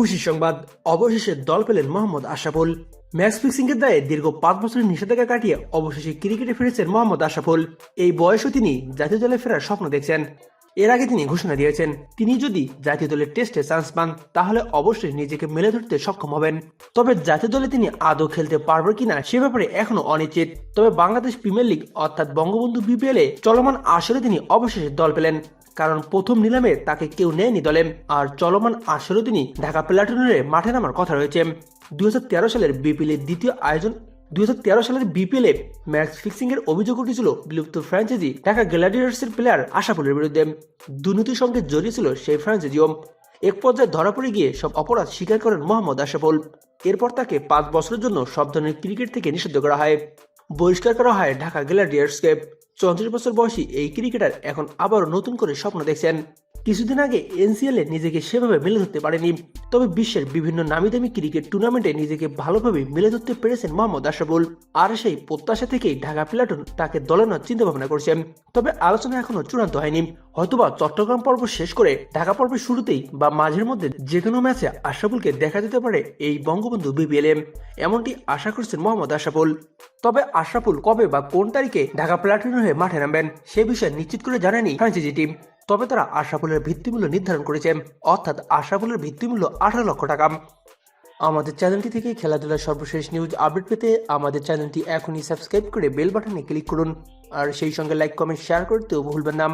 খুশি সংবাদ। অবশেষে দল পেলেন মোহাম্মদ আশরাফুল। ম্যাচ ফিক্সিং এর দায়ে দীর্ঘ পাঁচ বছরের নিষেধাজ্ঞা কাটিয়ে অবশেষে ক্রিকেটে ফিরেছেন মোহাম্মদ আশরাফুল। এই বয়সও তিনি জাতীয় দলে ফেরার স্বপ্ন দেখছেন। এর আগে তিনি ঘোষণা দিয়েছেন, তিনি যদি জাতীয় দলের টেস্টে চান্স পান, তাহলে অবশ্যই নিজেকে মেলে ধরতে সক্ষম হবেন। তবে জাতীয় দলে তিনি আদৌ খেলতে পারবেন কিনা সে ব্যাপারে এখনও অনিশ্চিত। তবে বাংলাদেশ প্রিমিয়ার লিগ, অর্থাৎ বঙ্গবন্ধু বিপিএল চলমান আসরে তিনি অবশেষে দল পেলেন। কারণ প্রথম নিলামে তাকে কেউ নেয়নি দলে। আর চলমান আসরেও তিনি ঢাকা প্লাটুনের মাঠে নামার কথা রয়েছে। দু হাজার তেরো সালের বিপিএল এর দ্বিতীয় আয়োজন দু হাজার তেরো সালের বিপিএল ম্যাচ ফিক্সিং এর অভিযোগ উঠেছিল বিলুপ্ত ফ্র্যাঞ্চাইজি ঢাকা গ্ল্যাডিয়ার্স এর প্লেয়ার আশাফুলের বিরুদ্ধে। দুর্নীতির সঙ্গে জড়িয়ে ছিল সেই ফ্র্যাঞ্চাইজিও। এক পর্যায়ে ধরা পড়ে গিয়ে সব অপরাধ স্বীকার করেন মোহাম্মদ আশরাফুল এরপর তাকে পাঁচ বছরের জন্য সব ধরনের ক্রিকেট থেকে নিষিদ্ধ করা হয়। বহিষ্কার করা হয় ঢাকা গ্ল্যাডিয়ার্সকে চৌত্রিশ বছর বয়সী এই ক্রিকেটার এখন আবারও নতুন করে স্বপ্ন দেখছেন। কিছুদিন আগে এনসিএল নিজেকে সেভাবে মেলে ধরতে পারেনি। তবে বিশ্বের বিভিন্ন নামি দামি ক্রিকেট টুর্নামেন্টে নিজেকে ভালোভাবে মেলে ধরতে পেরেছেন মোহাম্মদ আশরাফুল। আর সেই প্রত্যাশা থেকেই ঢাকা প্লাটুন তাকে দলে নেওয়ার চিন্তা ভাবনা করছেন তবে আলোচনা এখনও চূড়ান্ত হয়নি। হয়তোবা চট্টগ্রাম পর্ব শেষ করে ঢাকা পর্বের শুরুতেই বা মাঝের মধ্যে যে কোনো ম্যাচে আশরাফুলকে দেখা যেতে পারে এই বঙ্গবন্ধু বিপিএল এমনটি আশা করছেন মোহাম্মদ আশরাফুল। তবে আশরাফুল কবে বা কোন তারিখে ঢাকা প্লাটুনের হয়ে মাঠে নামবেন, সে বিষয়ে নিশ্চিত করে জানায়নি ফ্রান্সাইজি টিম। তবে তারা আশাফুলের ভিত্তিমূল্য নির্ধারণ করেছে, অর্থাৎ আশাফুলের ভিত্তিমূল্য আঠারো লক্ষ টাকা। আমাদের চ্যানেলটি থেকে খেলাধুলার সর্বশেষ নিউজ আপডেট পেতে আমাদের চ্যানেলটি এখনই সাবস্ক্রাইব করে বেল বাটনে ক্লিক করুন। আর সেই সঙ্গে লাইক কমেন্ট শেয়ার করতেও ভুলবেন না।